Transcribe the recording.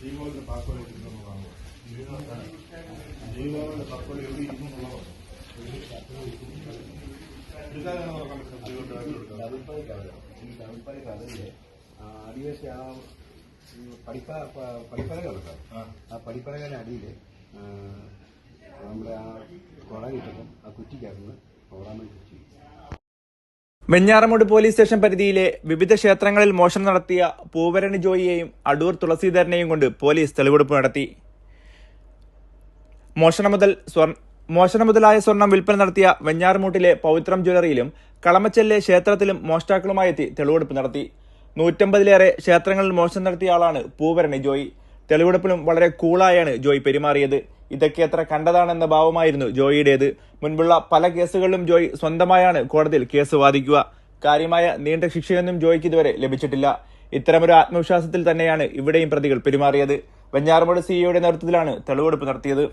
ജീവോളിന്റെ താക്കോൽ എവിടെയിരുന്നുള്ളതാണ് ജീവോളിന്റെ താക്കോൽ എവിടെ ഇരിക്കുന്നുള്ളതാണ് എന്നുള്ളതാണ് അടിവശ ആ പഠിപ്പ പഠിപ്പലകളുണ്ട് സാർ ആ പഠിപ്പലകളുടെ അടിയിൽ നമ്മുടെ ആ കുടങ്ങിട്ടപ്പം ആ കുറ്റിക്കകത്ത് പ്രോഗ്രാമിൽ കുറ്റി വെഞ്ഞാറമൂട് പോലീസ് സ്റ്റേഷൻ പരിധിയിലെ വിവിധ ക്ഷേത്രങ്ങളിൽ മോഷണം നടത്തിയ പൂവരണി ജോയിയെയും അടൂർ തുളസീധരനെയും കൊണ്ട് പോലീസ് തെളിവെടുപ്പ് നടത്തി. മോഷണം മുതൽ മോഷണം മുതലായ സ്വർണം വിൽപ്പന നടത്തിയ വെഞ്ഞാറമൂട്ടിലെ പവിത്രം ജ്വല്ലറിയിലും കളമച്ചലിലെ ക്ഷേത്രത്തിലും മോഷ്ടാക്കളുമായി എത്തി തെളിവെടുപ്പ് നടത്തി. നൂറ്റമ്പതിലേറെ ക്ഷേത്രങ്ങളിൽ മോഷണം നടത്തിയ ആളാണ് പൂവരണി ജോയി. തെളിവെടുപ്പിലും വളരെ കൂളായാണ് ജോയി പെരുമാറിയത്. ഇതൊക്കെ എത്ര കണ്ടതാണെന്ന ഭാവമായിരുന്നു ജോയിയുടേത്. മുൻപുള്ള പല കേസുകളിലും ജോയി സ്വന്തമായാണ് കോടതിയിൽ കേസ് വാദിക്കുക. കാര്യമായ നീണ്ട ശിക്ഷയൊന്നും ജോയിക്ക് ഇതുവരെ ലഭിച്ചിട്ടില്ല. ഇത്തരമൊരു ആത്മവിശ്വാസത്തിൽ തന്നെയാണ് ഇവിടെയും പ്രതികൾ പെരുമാറിയത്. വെഞ്ഞാറമൂട് സിഇയുടെ നേതൃത്വത്തിലാണ് തെളിവെടുപ്പ് നടത്തിയത്.